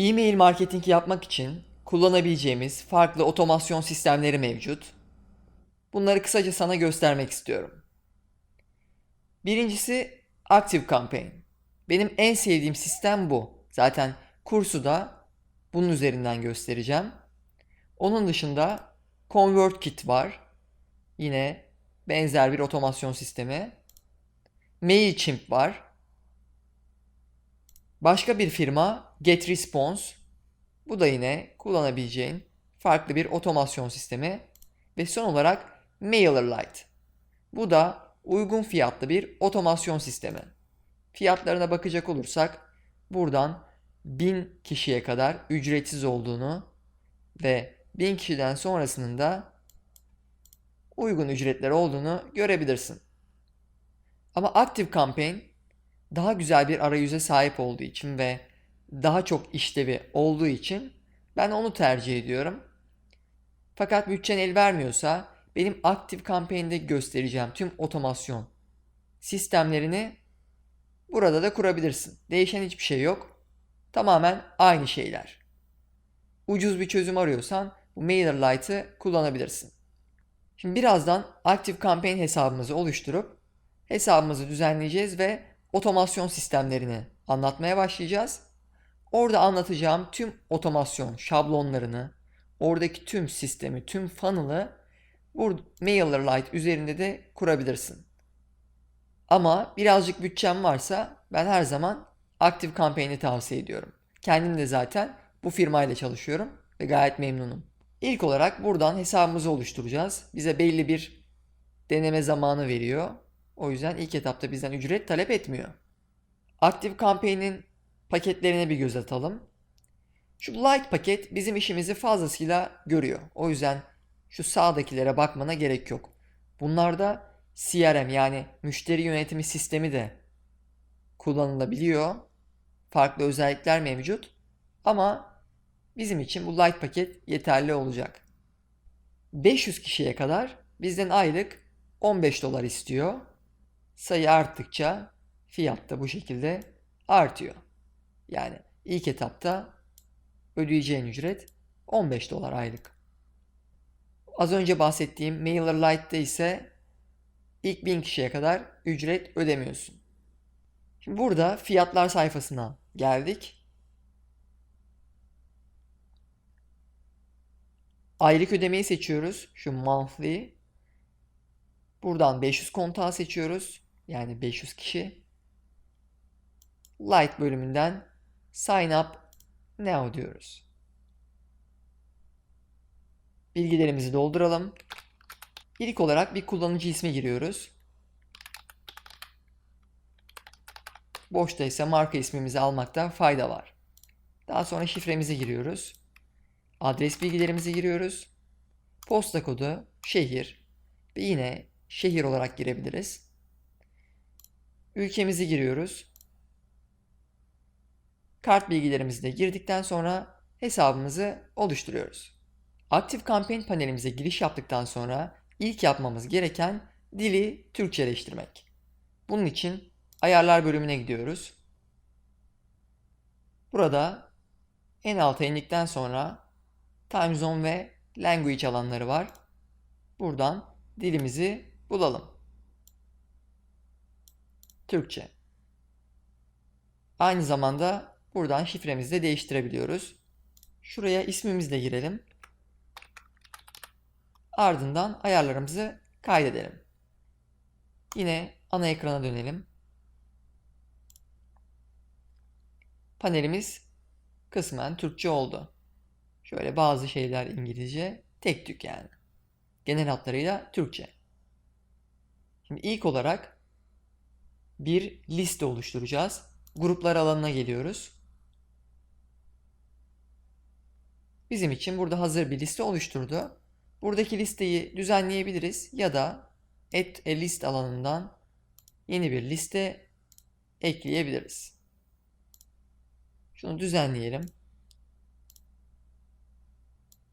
E-mail marketing yapmak için kullanabileceğimiz farklı otomasyon sistemleri mevcut. Bunları kısaca sana göstermek istiyorum. Birincisi Active Campaign. Benim en sevdiğim sistem bu. Zaten kursu da bunun üzerinden göstereceğim. Onun dışında ConvertKit var. Yine benzer bir otomasyon sistemi. MailChimp var. Başka bir firma GetResponse. Bu da yine kullanabileceğin farklı bir otomasyon sistemi. Ve son olarak MailerLite. Bu da uygun fiyatlı bir otomasyon sistemi. Fiyatlarına bakacak olursak buradan 1000 kişiye kadar ücretsiz olduğunu ve 1000 kişiden sonrasının da uygun ücretler olduğunu görebilirsin. Ama Active Campaign daha güzel bir arayüze sahip olduğu için ve daha çok işlevi olduğu için ben onu tercih ediyorum. Fakat bütçen el vermiyorsa benim Active Campaign'de göstereceğim tüm otomasyon sistemlerini burada da kurabilirsin. Değişen hiçbir şey yok. Tamamen aynı şeyler. Ucuz bir çözüm arıyorsan bu MailerLite'ı kullanabilirsin. Şimdi birazdan Active Campaign hesabımızı oluşturup hesabımızı düzenleyeceğiz ve otomasyon sistemlerini anlatmaya başlayacağız. Orada anlatacağım tüm otomasyon şablonlarını, oradaki tüm sistemi, tüm funnel'ı MailerLite üzerinde de kurabilirsin. Ama birazcık bütçem varsa ben her zaman Active Campaign'i tavsiye ediyorum. Kendim de zaten bu firmayla çalışıyorum ve gayet memnunum. İlk olarak buradan hesabımızı oluşturacağız. Bize belli bir deneme zamanı veriyor. O yüzden ilk etapta bizden ücret talep etmiyor. Active Campaign'in paketlerine bir göz atalım. Şu Lite paket bizim işimizi fazlasıyla görüyor. O yüzden şu sağdakilere bakmana gerek yok. Bunlarda CRM yani müşteri yönetimi sistemi de kullanılabiliyor. Farklı özellikler mevcut. Ama bizim için bu Lite paket yeterli olacak. 500 kişiye kadar bizden aylık 15 dolar istiyor. Sayı arttıkça fiyat da bu şekilde artıyor. Yani ilk etapta ödeyeceğin ücret 15 dolar aylık. Az önce bahsettiğim MailerLite'de ise ilk 1000 kişiye kadar ücret ödemiyorsun. Şimdi burada fiyatlar sayfasına geldik. Aylık ödemeyi seçiyoruz. Şu monthly. Buradan 500 kontağı seçiyoruz. Yani 500 kişi. Light bölümünden sign up now diyoruz. Bilgilerimizi dolduralım. İlk olarak bir kullanıcı ismi giriyoruz. Boşta ise marka ismimizi almakta fayda var. Daha sonra şifremizi giriyoruz. Adres bilgilerimizi giriyoruz. Posta kodu, şehir ve yine şehir olarak girebiliriz. Ülkemizi giriyoruz. Kart bilgilerimizi de girdikten sonra hesabımızı oluşturuyoruz. Aktif kampanya panelimize giriş yaptıktan sonra ilk yapmamız gereken dili Türkçeleştirmek. Bunun için ayarlar bölümüne gidiyoruz. Burada en alta indikten sonra Time Zone ve Language alanları var. Buradan dilimizi bulalım. Türkçe. Aynı zamanda buradan şifremizi de değiştirebiliyoruz. Şuraya ismimizi de girelim. Ardından ayarlarımızı kaydedelim. Yine ana ekrana dönelim. Panelimiz kısmen Türkçe oldu. Şöyle bazı şeyler İngilizce, tek tük yani. Genel hatlarıyla Türkçe. Şimdi ilk olarak bir liste oluşturacağız. Gruplar alanına geliyoruz. Bizim için burada hazır bir liste oluşturdu. Buradaki listeyi düzenleyebiliriz ya da add a list alanından yeni bir liste ekleyebiliriz. Şunu düzenleyelim.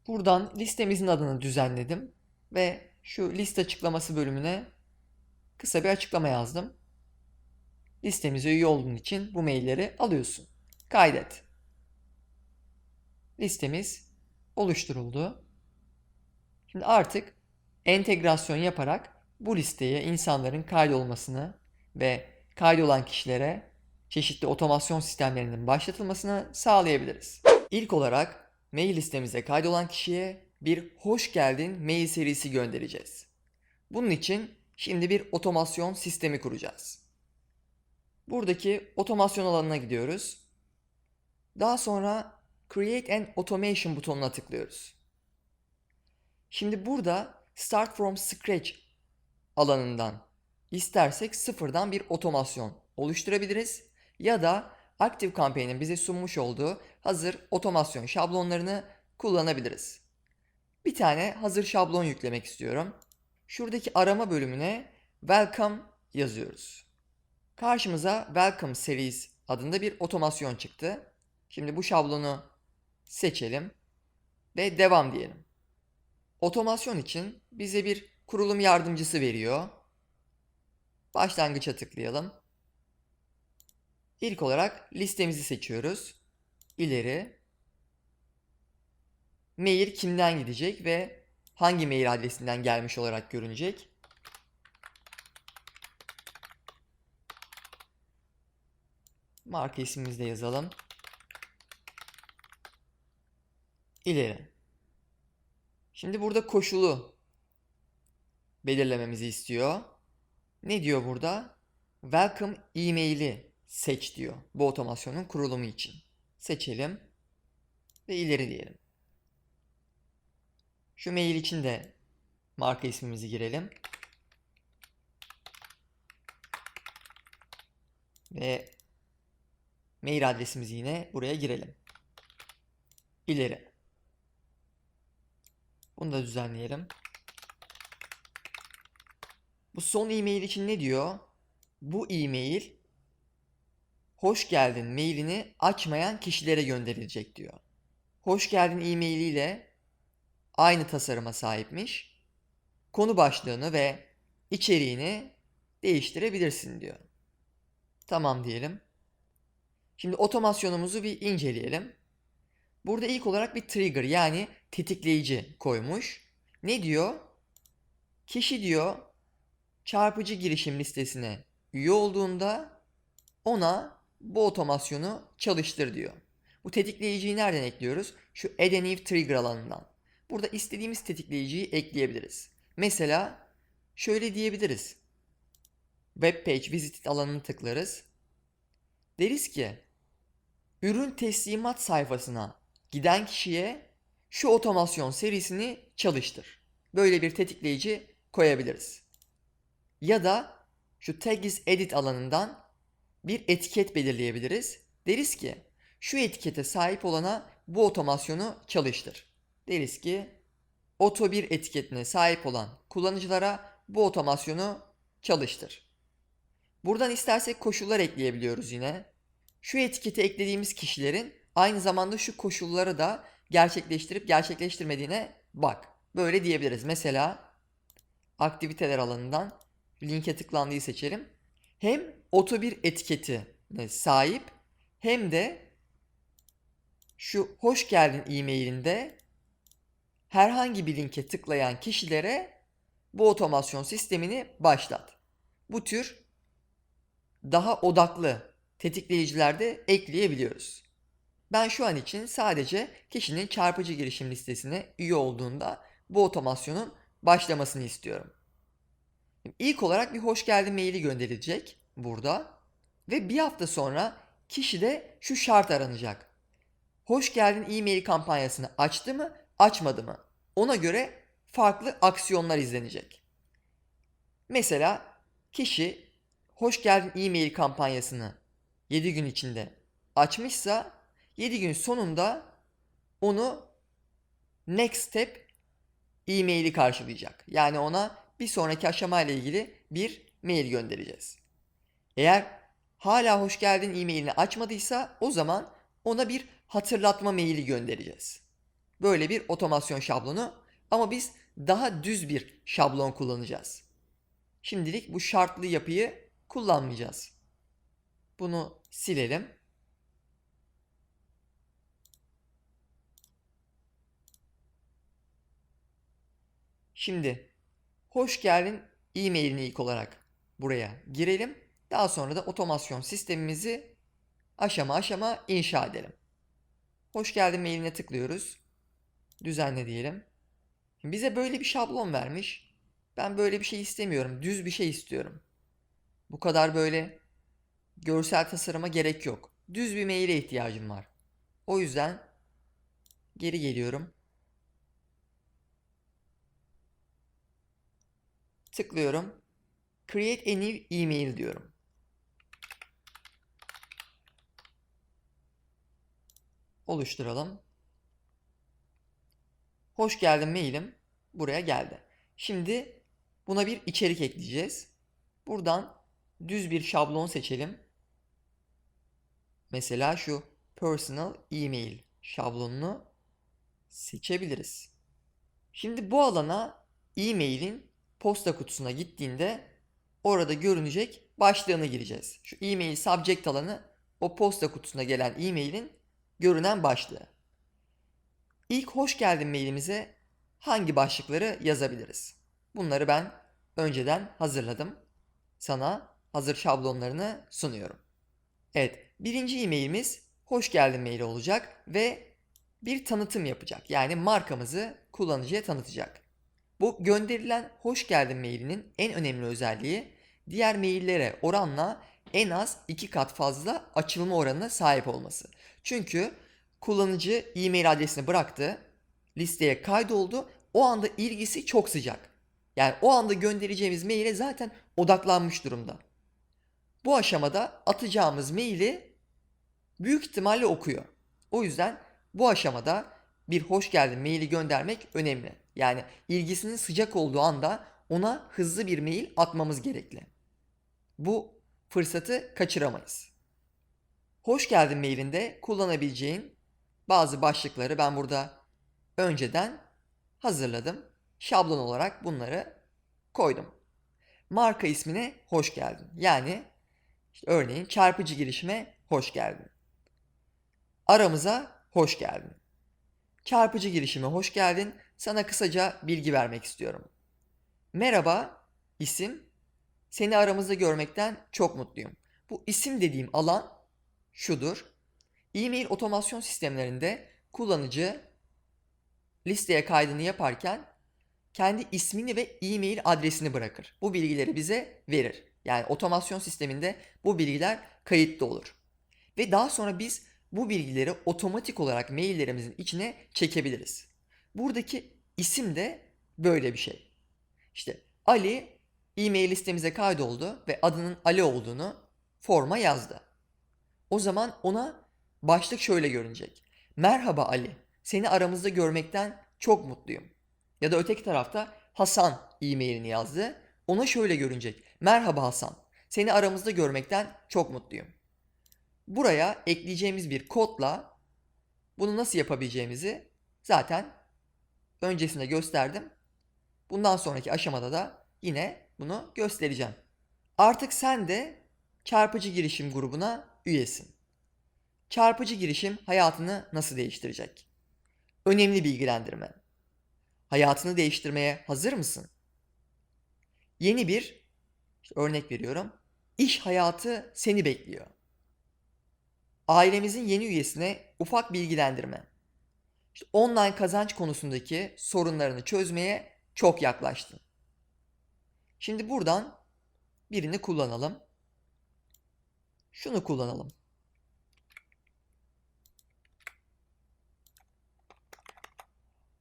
Buradan listemizin adını düzenledim ve şu liste açıklaması bölümüne kısa bir açıklama yazdım. Listemize üye olduğun için bu mailleri alıyorsun. Kaydet. listemiz oluşturuldu. Şimdi artık entegrasyon yaparak bu listeye insanların kaydolmasını ve kaydolan kişilere çeşitli otomasyon sistemlerinin başlatılmasını sağlayabiliriz. İlk olarak mail listemize kaydolan kişiye bir hoş geldin mail serisi göndereceğiz. Bunun için şimdi bir otomasyon sistemi kuracağız. Buradaki otomasyon alanına gidiyoruz. Daha sonra Create an Automation butonuna tıklıyoruz. Şimdi burada Start from Scratch alanından istersek sıfırdan bir otomasyon oluşturabiliriz ya da Active Campaign'in bize sunmuş olduğu hazır otomasyon şablonlarını kullanabiliriz. Bir tane hazır şablon yüklemek istiyorum. Şuradaki arama bölümüne Welcome yazıyoruz. Karşımıza Welcome Series adında bir otomasyon çıktı. Şimdi bu şablonu seçelim ve devam diyelim. Otomasyon için bize bir kurulum yardımcısı veriyor. Başlangıça tıklayalım. İlk olarak listemizi seçiyoruz. İleri. Mail kimden gidecek ve hangi mail adresinden gelmiş olarak görünecek. Marka ismimizi de yazalım. İleri. Şimdi burada koşulu belirlememizi istiyor. Ne diyor burada? Welcome e-mail'i seç diyor bu otomasyonun kurulumu için. Seçelim ve ileri diyelim. Şu mail için de marka ismimizi girelim. Ve mail adresimizi yine buraya girelim. İleri. Bunu da düzenleyelim. Bu son e-mail için ne diyor? Bu e-mail hoş geldin mailini açmayan kişilere gönderilecek diyor. Hoş geldin e-mailiyle aynı tasarıma sahipmiş. Konu başlığını ve içeriğini değiştirebilirsin diyor. Tamam diyelim. Şimdi otomasyonumuzu bir inceleyelim. Burada ilk olarak bir trigger yani tetikleyici koymuş. Ne diyor? Kişi diyor çarpıcı girişim listesine üye olduğunda ona bu otomasyonu çalıştır diyor. Bu tetikleyiciyi nereden ekliyoruz? Şu Add a New Trigger alanından. Burada istediğimiz tetikleyiciyi ekleyebiliriz. Mesela şöyle diyebiliriz. Web Page Visited alanını tıklarız. Deriz ki ürün teslimat sayfasına giden kişiye şu otomasyon serisini çalıştır. Böyle bir tetikleyici koyabiliriz. Ya da şu Tag is Edit alanından bir etiket belirleyebiliriz. Deriz ki şu etikete sahip olana bu otomasyonu çalıştır. Deriz ki Auto 1 etiketine sahip olan kullanıcılara bu otomasyonu çalıştır. Buradan istersek koşullar ekleyebiliyoruz yine. Şu etiketi eklediğimiz kişilerin aynı zamanda şu koşulları da gerçekleştirip gerçekleştirmediğine bak. Böyle diyebiliriz. Mesela aktiviteler alanından linke tıklandığı seçelim. Hem oto bir etiketine sahip hem de şu hoş geldin e-mailinde herhangi bir linke tıklayan kişilere bu otomasyon sistemini başlat. Bu tür daha odaklı tetikleyiciler de ekleyebiliyoruz. Ben şu an için sadece kişinin çarpıcı girişim listesine üye olduğunda bu otomasyonun başlamasını istiyorum. İlk olarak bir hoş geldin maili gönderilecek burada ve bir hafta sonra kişide şu şart aranacak. Hoş geldin e-mail kampanyasını açtı mı, açmadı mı? Ona göre farklı aksiyonlar izlenecek. Mesela kişi hoş geldin e-mail kampanyasını 7 gün içinde açmışsa 7 gün sonunda onu next step e-maili karşılayacak. Yani ona bir sonraki aşama ile ilgili bir mail göndereceğiz. Eğer hala hoş geldin e-mailini açmadıysa o zaman ona bir hatırlatma maili göndereceğiz. Böyle bir otomasyon şablonu ama biz daha düz bir şablon kullanacağız. Şimdilik bu şartlı yapıyı kullanmayacağız. Bunu silelim. Şimdi hoş geldin e-mailini ilk olarak buraya girelim. Daha sonra da otomasyon sistemimizi aşama aşama inşa edelim. Hoş geldin mailine tıklıyoruz. Düzenle diyelim. Bize böyle bir şablon vermiş. Ben böyle bir şey istemiyorum. Düz bir şey istiyorum. Bu kadar böyle görsel tasarıma gerek yok. Düz bir maile ihtiyacım var. O yüzden geri geliyorum. Tıklıyorum. Create a new email diyorum. Oluşturalım. Hoş geldin mailim buraya geldi. Şimdi buna bir içerik ekleyeceğiz. Buradan düz bir şablon seçelim. Mesela şu personal email şablonunu seçebiliriz. Şimdi bu alana e-mail'in posta kutusuna gittiğinde orada görünecek başlığını gireceğiz. Şu e-mail subject alanı o posta kutusuna gelen e-mail'in görünen başlığı. İlk hoş geldin mailimize hangi başlıkları yazabiliriz? Bunları ben önceden hazırladım. Sana hazır şablonlarını sunuyorum. Evet, birinci e-mailimiz hoş geldin maili olacak ve bir tanıtım yapacak. Yani markamızı kullanıcıya tanıtacak. Bu gönderilen hoş geldin mailinin en önemli özelliği diğer maillere oranla en az iki kat fazla açılma oranına sahip olması. Çünkü kullanıcı e-mail adresini bıraktı, listeye kaydoldu. O anda ilgisi çok sıcak. Yani o anda göndereceğimiz maile zaten odaklanmış durumda. Bu aşamada atacağımız maili büyük ihtimalle okuyor. O yüzden bu aşamada bir hoş geldin maili göndermek önemli. Yani ilgisinin sıcak olduğu anda ona hızlı bir mail atmamız gerekli. Bu fırsatı kaçıramayız. Hoş geldin mailinde kullanabileceğin bazı başlıkları ben burada önceden hazırladım. Şablon olarak bunları koydum. Marka ismine hoş geldin. Yani işte örneğin çarpıcı girişime hoş geldin. Aramıza hoş geldin. Çarpıcı girişime hoş geldin. Sana kısaca bilgi vermek istiyorum. Merhaba, isim. Seni aramızda görmekten çok mutluyum. Bu isim dediğim alan şudur. E-mail otomasyon sistemlerinde kullanıcı listeye kaydını yaparken kendi ismini ve e-mail adresini bırakır. Bu bilgileri bize verir. Yani otomasyon sisteminde bu bilgiler kayıtlı olur. Ve daha sonra biz bu bilgileri otomatik olarak maillerimizin içine çekebiliriz. Buradaki isim de böyle bir şey. İşte Ali e-mail listemize kaydoldu ve adının Ali olduğunu forma yazdı. O zaman ona başlık şöyle görünecek. Merhaba Ali, seni aramızda görmekten çok mutluyum. Ya da öteki tarafta Hasan e-mailini yazdı. Ona şöyle görünecek. Merhaba Hasan, seni aramızda görmekten çok mutluyum. Buraya ekleyeceğimiz bir kodla bunu nasıl yapabileceğimizi zaten öncesinde gösterdim. Bundan sonraki aşamada da yine bunu göstereceğim. Artık sen de çarpıcı girişim grubuna üyesin. Çarpıcı girişim hayatını nasıl değiştirecek? Önemli bilgilendirme. Hayatını değiştirmeye hazır mısın? Yeni bir örnek veriyorum. İş hayatı seni bekliyor. Ailemizin yeni üyesine ufak bilgilendirme. İşte online kazanç konusundaki sorunlarını çözmeye çok yaklaştın. Şimdi buradan birini kullanalım. Şunu kullanalım.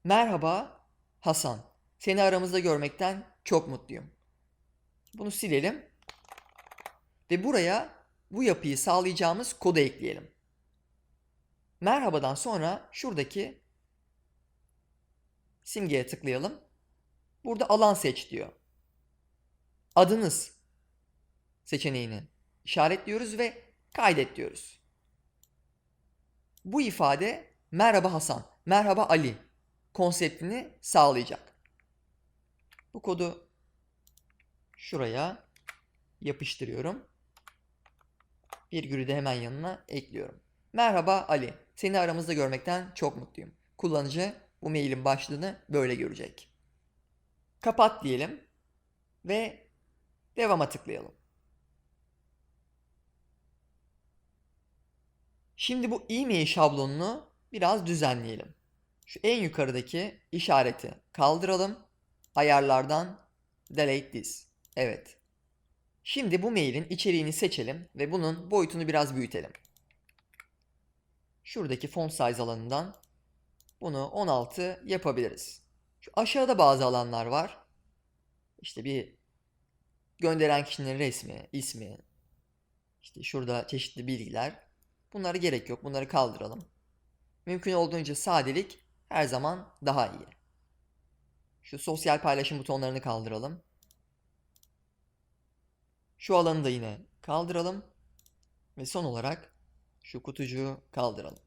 Merhaba Hasan. Seni aramızda görmekten çok mutluyum. Bunu silelim. Ve buraya bu yapıyı sağlayacağımız kodu ekleyelim. Merhabadan sonra şuradaki simgeye tıklayalım. Burada alan seç diyor. Adınız seçeneğini işaretliyoruz ve kaydet diyoruz. Bu ifade merhaba Hasan, merhaba Ali konseptini sağlayacak. Bu kodu şuraya yapıştırıyorum. Virgülü de hemen yanına ekliyorum. Merhaba Ali. Seni aramızda görmekten çok mutluyum. Kullanıcı bu mailin başlığını böyle görecek. Kapat diyelim ve devama tıklayalım. Şimdi bu e-mail şablonunu biraz düzenleyelim. Şu en yukarıdaki işareti kaldıralım. Ayarlardan delete this. Evet. Şimdi bu mailin içeriğini seçelim ve bunun boyutunu biraz büyütelim. Şuradaki font size alanından bunu 16 yapabiliriz. Şu aşağıda bazı alanlar var. İşte bir gönderen kişinin resmi, ismi, işte şurada çeşitli bilgiler. Bunlara gerek yok. Bunları kaldıralım. Mümkün olduğunca sadelik her zaman daha iyi. Şu sosyal paylaşım butonlarını kaldıralım. Şu alanı da yine kaldıralım. Ve son olarak şu kutucuğu kaldıralım.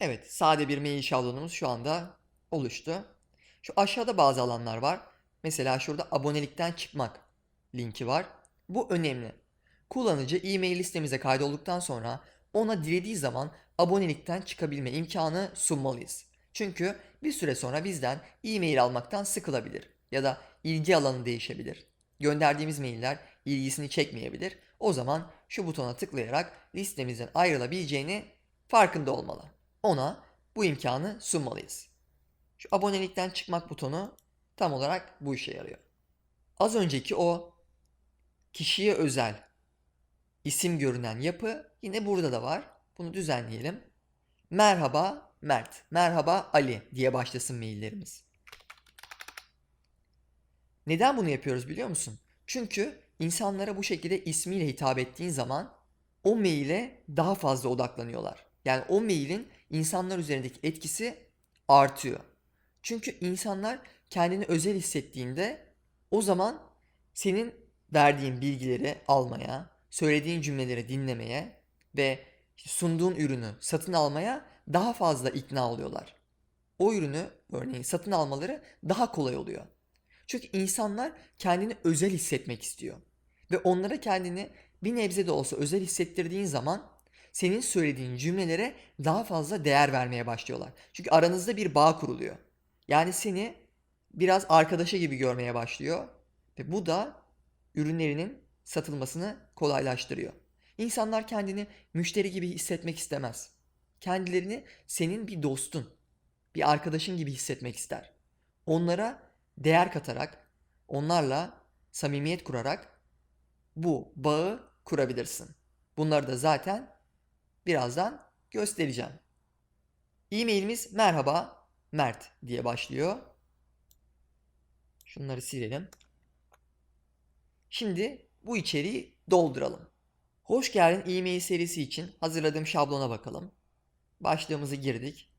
Evet, sade bir mail şablonumuz şu anda oluştu. Şu aşağıda bazı alanlar var. Mesela şurada abonelikten çıkmak linki var. Bu önemli. Kullanıcı e-mail listemize kaydolduktan sonra ona dilediği zaman abonelikten çıkabilme imkanı sunmalıyız. Çünkü bir süre sonra bizden e-mail almaktan sıkılabilir ya da ilgi alanı değişebilir. Gönderdiğimiz mailler ilgisini çekmeyebilir. O zaman şu butona tıklayarak listemizden ayrılabileceğini farkında olmalı. Ona bu imkanı sunmalıyız. Şu abonelikten çıkmak butonu tam olarak bu işe yarıyor. Az önceki o kişiye özel isim görünen yapı yine burada da var. Bunu düzenleyelim. Merhaba Mert, merhaba Ali diye başlasın maillerimiz. Neden bunu yapıyoruz biliyor musun? Çünkü insanlara bu şekilde ismiyle hitap ettiğin zaman o maile daha fazla odaklanıyorlar. Yani o mailin insanlar üzerindeki etkisi artıyor. Çünkü insanlar kendini özel hissettiğinde o zaman senin verdiğin bilgileri almaya, söylediğin cümleleri dinlemeye ve sunduğun ürünü satın almaya daha fazla ikna oluyorlar. O ürünü örneğin satın almaları daha kolay oluyor. Çünkü insanlar kendini özel hissetmek istiyor. Ve onlara kendini bir nebze de olsa özel hissettirdiğin zaman senin söylediğin cümlelere daha fazla değer vermeye başlıyorlar. Çünkü aranızda bir bağ kuruluyor. Yani seni biraz arkadaşı gibi görmeye başlıyor ve bu da ürünlerinin satılmasını kolaylaştırıyor. İnsanlar kendini müşteri gibi hissetmek istemez. Kendilerini senin bir dostun, bir arkadaşın gibi hissetmek ister. Onlara değer katarak, onlarla samimiyet kurarak bu bağı kurabilirsin. Bunları da zaten birazdan göstereceğim. E-mailimiz merhaba Mert diye başlıyor. Şunları silelim. Şimdi bu içeriği dolduralım. Hoş geldin e-mail serisi için hazırladığım şablona bakalım. Başlığımızı girdik.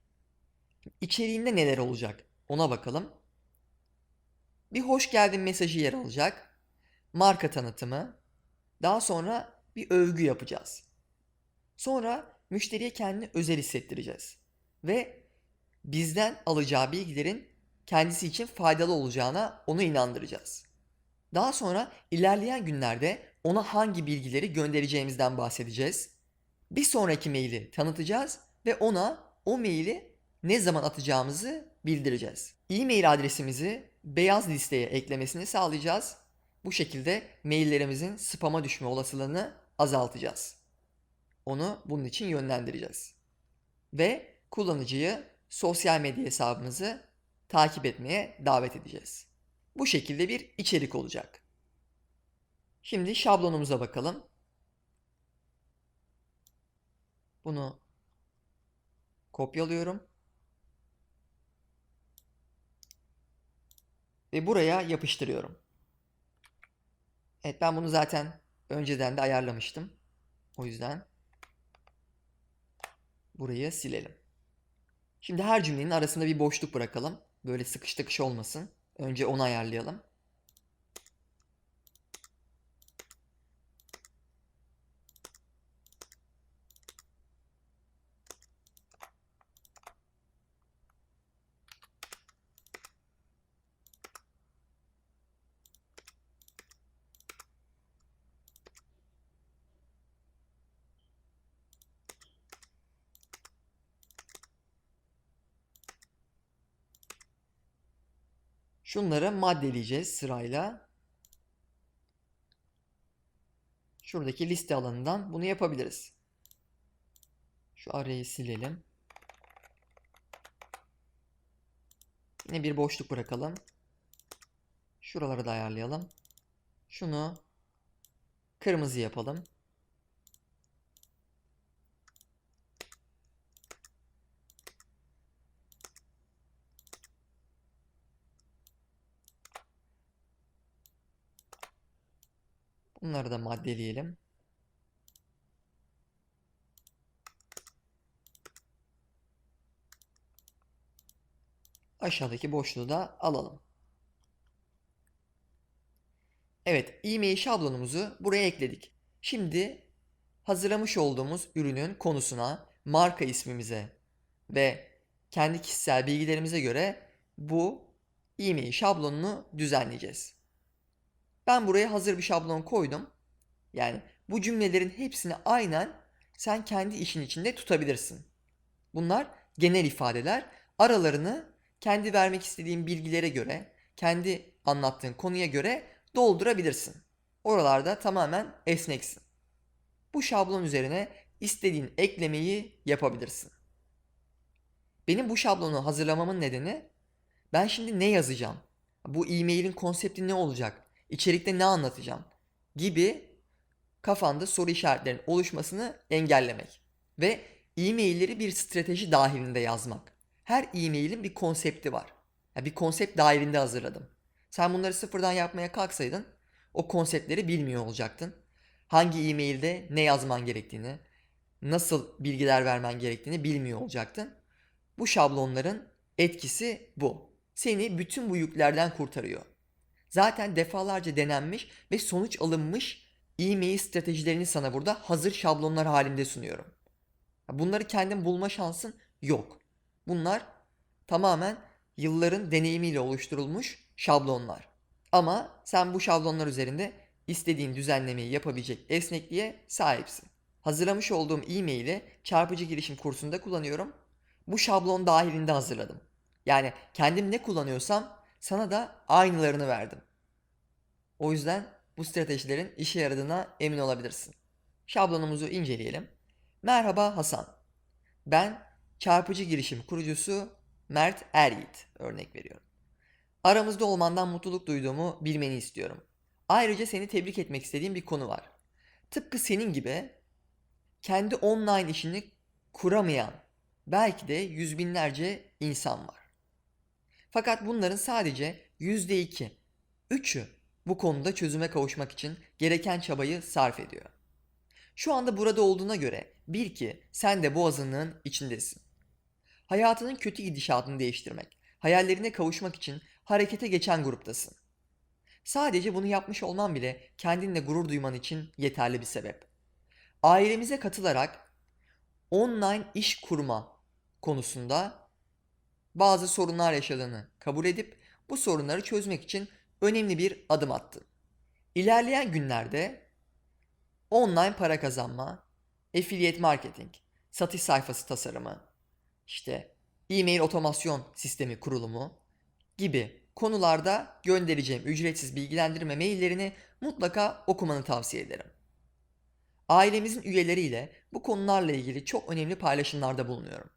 İçeriğinde neler olacak ona bakalım. Bir hoş geldin mesajı yer alacak. Marka tanıtımı. Daha sonra bir övgü yapacağız. Sonra müşteriye kendini özel hissettireceğiz. Ve bizden alacağı bilgilerin kendisi için faydalı olacağına onu inandıracağız. Daha sonra ilerleyen günlerde ona hangi bilgileri göndereceğimizden bahsedeceğiz. Bir sonraki maili tanıtacağız ve ona o maili ne zaman atacağımızı bildireceğiz. E-mail adresimizi beyaz listeye eklemesini sağlayacağız. Bu şekilde maillerimizin spama düşme olasılığını azaltacağız. Onu bunun için yönlendireceğiz. Ve kullanıcıyı sosyal medya hesabımızı takip etmeye davet edeceğiz. Bu şekilde bir içerik olacak. Şimdi şablonumuza bakalım. Bunu kopyalıyorum. Ve buraya yapıştırıyorum. Evet ben bunu zaten önceden de ayarlamıştım. O yüzden burayı silelim. Şimdi her cümlenin arasında bir boşluk bırakalım. Böyle sıkış tıkış olmasın. Önce onu ayarlayalım. Şunları maddeleyeceğiz sırayla. Şuradaki liste alanından bunu yapabiliriz. Şu arayı silelim. Yine bir boşluk bırakalım. Şuraları da ayarlayalım. Şunu kırmızı yapalım. Bunları da maddeleyelim. Aşağıdaki boşluğu da alalım. Evet, e-mail şablonumuzu buraya ekledik. Şimdi hazırlamış olduğumuz ürünün konusuna, marka ismimize ve kendi kişisel bilgilerimize göre bu e-mail şablonunu düzenleyeceğiz. Ben buraya hazır bir şablon koydum. Yani bu cümlelerin hepsini aynen sen kendi işin içinde tutabilirsin. Bunlar genel ifadeler. Aralarını kendi vermek istediğin bilgilere göre, kendi anlattığın konuya göre doldurabilirsin. Oralarda tamamen esneksin. Bu şablon üzerine istediğin eklemeyi yapabilirsin. Benim bu şablonu hazırlamamın nedeni ben şimdi ne yazacağım? Bu e-mailin konsepti ne olacak? İçerikte ne anlatacağım? Gibi kafanda soru işaretlerinin oluşmasını engellemek ve e-mailleri bir strateji dahilinde yazmak. Her e-mailin bir konsepti var. Ya bir konsept dahilinde hazırladım. Sen bunları sıfırdan yapmaya kalksaydın o konseptleri bilmiyor olacaktın. Hangi e-mailde ne yazman gerektiğini, nasıl bilgiler vermen gerektiğini bilmiyor olacaktın. Bu şablonların etkisi bu. Seni bütün bu yüklerden kurtarıyor. Zaten defalarca denenmiş ve sonuç alınmış e-mail stratejilerini sana burada hazır şablonlar halinde sunuyorum. Bunları kendin bulma şansın yok. Bunlar tamamen yılların deneyimiyle oluşturulmuş şablonlar. Ama sen bu şablonlar üzerinde istediğin düzenlemeyi yapabilecek esnekliğe sahipsin. Hazırlamış olduğum e-maili çarpıcı girişim kursunda kullanıyorum. Bu şablon dahilinde hazırladım. Yani kendim ne kullanıyorsam sana da aynılarını verdim. O yüzden bu stratejilerin işe yaradığına emin olabilirsin. Şablonumuzu inceleyelim. Merhaba Hasan. Ben çarpıcı girişim kurucusu Mert Eryiğit örnek veriyorum. Aramızda olmandan mutluluk duyduğumu bilmeni istiyorum. Ayrıca seni tebrik etmek istediğim bir konu var. Tıpkı senin gibi kendi online işini kuramayan belki de yüz binlerce insan var. Fakat bunların sadece yüzde iki, üçü bu konuda çözüme kavuşmak için gereken çabayı sarf ediyor. Şu anda burada olduğuna göre bil ki sen de bu azınlığın içindesin. Hayatının kötü gidişatını değiştirmek, hayallerine kavuşmak için harekete geçen gruptasın. Sadece bunu yapmış olman bile kendinle gurur duyman için yeterli bir sebep. Ailemize katılarak online iş kurma konusunda bazı sorunlar yaşadığını kabul edip bu sorunları çözmek için önemli bir adım attın. İlerleyen günlerde online para kazanma, affiliate marketing, satış sayfası tasarımı, işte e-mail otomasyon sistemi kurulumu gibi konularda göndereceğim ücretsiz bilgilendirme maillerini mutlaka okumanı tavsiye ederim. Ailemizin üyeleriyle bu konularla ilgili çok önemli paylaşımlarda bulunuyorum.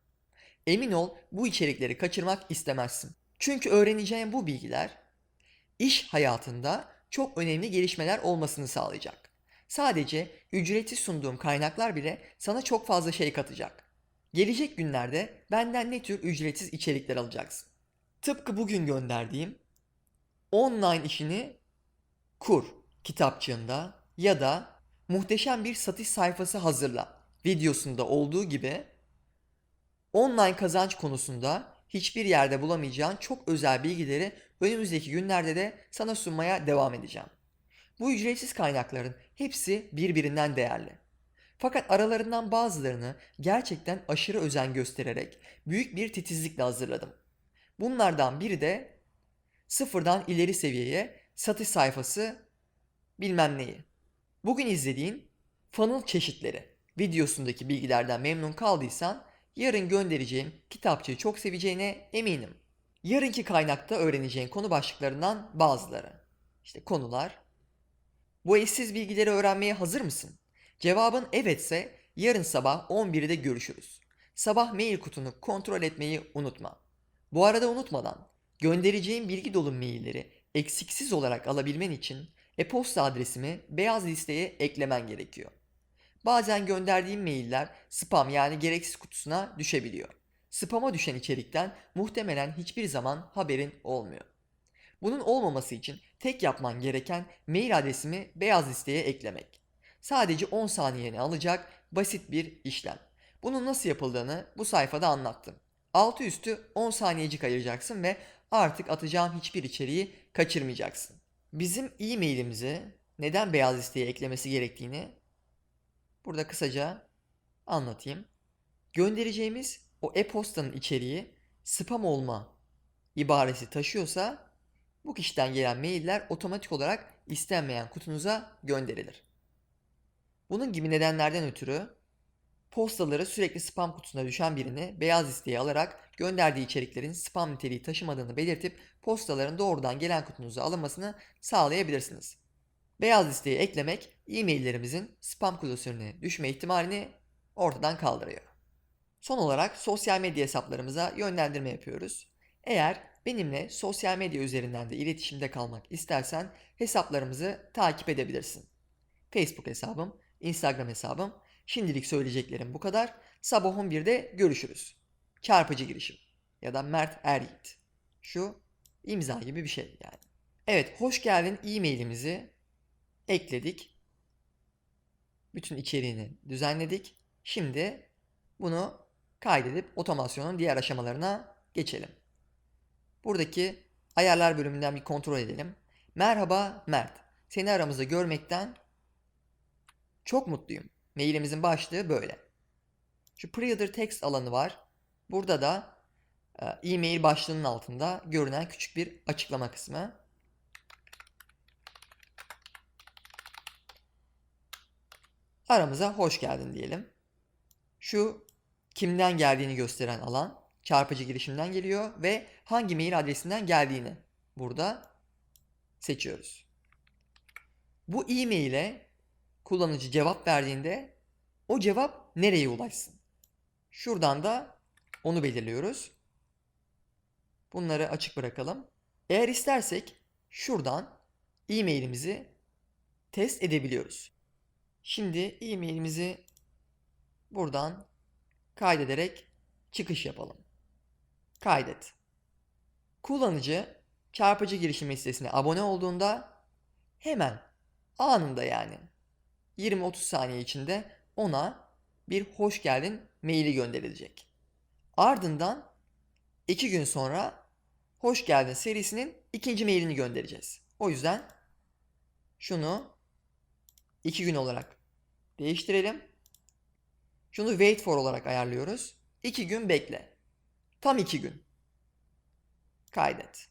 Emin ol bu içerikleri kaçırmak istemezsin. Çünkü öğreneceğin bu bilgiler iş hayatında çok önemli gelişmeler olmasını sağlayacak. Sadece ücretsiz sunduğum kaynaklar bile sana çok fazla şey katacak. Gelecek günlerde benden ne tür ücretsiz içerikler alacaksın? Tıpkı bugün gönderdiğim online işini kur kitapçığında ya da muhteşem bir satış sayfası hazırla videosunda olduğu gibi online kazanç konusunda hiçbir yerde bulamayacağın çok özel bilgileri önümüzdeki günlerde de sana sunmaya devam edeceğim. Bu ücretsiz kaynakların hepsi birbirinden değerli. Fakat aralarından bazılarını gerçekten aşırı özen göstererek büyük bir titizlikle hazırladım. Bunlardan biri de sıfırdan ileri seviyeye satış sayfası bilmem neyi. Bugün izlediğin funnel çeşitleri videosundaki bilgilerden memnun kaldıysan yarın göndereceğim kitapçıyı çok seveceğine eminim. Yarınki kaynakta öğreneceğin konu başlıklarından bazıları. İşte konular. Bu eşsiz bilgileri öğrenmeye hazır mısın? Cevabın evetse yarın sabah 11'de görüşürüz. Sabah mail kutunu kontrol etmeyi unutma. Bu arada unutmadan göndereceğim bilgi dolu mailleri eksiksiz olarak alabilmen için e-posta adresimi beyaz listeye eklemen gerekiyor. Bazen gönderdiğim mailler spam yani gereksiz kutusuna düşebiliyor. Spama düşen içerikten muhtemelen hiçbir zaman haberin olmuyor. Bunun olmaması için tek yapman gereken mail adresimi beyaz listeye eklemek. Sadece 10 saniyeni alacak basit bir işlem. Bunun nasıl yapıldığını bu sayfada anlattım. Altı üstü 10 saniyecik ayıracaksın ve artık atacağım hiçbir içeriği kaçırmayacaksın. Bizim e-mailimizi neden beyaz listeye eklemesi gerektiğini burada kısaca anlatayım. Göndereceğimiz o e-postanın içeriği spam olma ibaresi taşıyorsa bu kişiden gelen mailler otomatik olarak istenmeyen kutunuza gönderilir. Bunun gibi nedenlerden ötürü postaları sürekli spam kutusuna düşen birini beyaz listeye alarak gönderdiği içeriklerin spam niteliği taşımadığını belirtip postaların doğrudan gelen kutunuza alınmasını sağlayabilirsiniz. Beyaz listeye eklemek e-maillerimizin spam klasörüne düşme ihtimalini ortadan kaldırıyor. Son olarak sosyal medya hesaplarımıza yönlendirme yapıyoruz. Eğer benimle sosyal medya üzerinden de iletişimde kalmak istersen hesaplarımızı takip edebilirsin. Facebook hesabım, Instagram hesabım. Şimdilik söyleyeceklerim bu kadar. Sabah 11'de görüşürüz. Çarpıcı girişim ya da Mert Eryiğit. Şu imza gibi bir şey yani. Evet, hoş geldin e-mailimizi ekledik. Bütün içeriğini düzenledik. Şimdi bunu kaydedip otomasyonun diğer aşamalarına geçelim. Buradaki ayarlar bölümünden bir kontrol edelim. Merhaba Mert. Seni aramızda görmekten çok mutluyum. Mailimizin başlığı böyle. Şu pre-other text alanı var. Burada da e, e-mail başlığının altında görünen küçük bir açıklama kısmı. Aramıza hoş geldin diyelim. Şu kimden geldiğini gösteren alan çarpıcı girişimden geliyor ve hangi mail adresinden geldiğini burada seçiyoruz. Bu e-maile kullanıcı cevap verdiğinde o cevap nereye ulaşsın? Şuradan da onu belirliyoruz. Bunları açık bırakalım. Eğer istersek şuradan e-mailimizi test edebiliyoruz. Şimdi e-mailimizi buradan kaydederek çıkış yapalım. Kaydet. Kullanıcı çarpıcı girişim listesine abone olduğunda hemen anında yani 20-30 saniye içinde ona bir hoş geldin maili gönderilecek. Ardından 2 gün sonra hoş geldin serisinin ikinci mailini göndereceğiz. O yüzden şunu 2 gün olarak değiştirelim. Şunu wait for olarak ayarlıyoruz. 2 gün bekle. Tam 2 gün. Kaydet.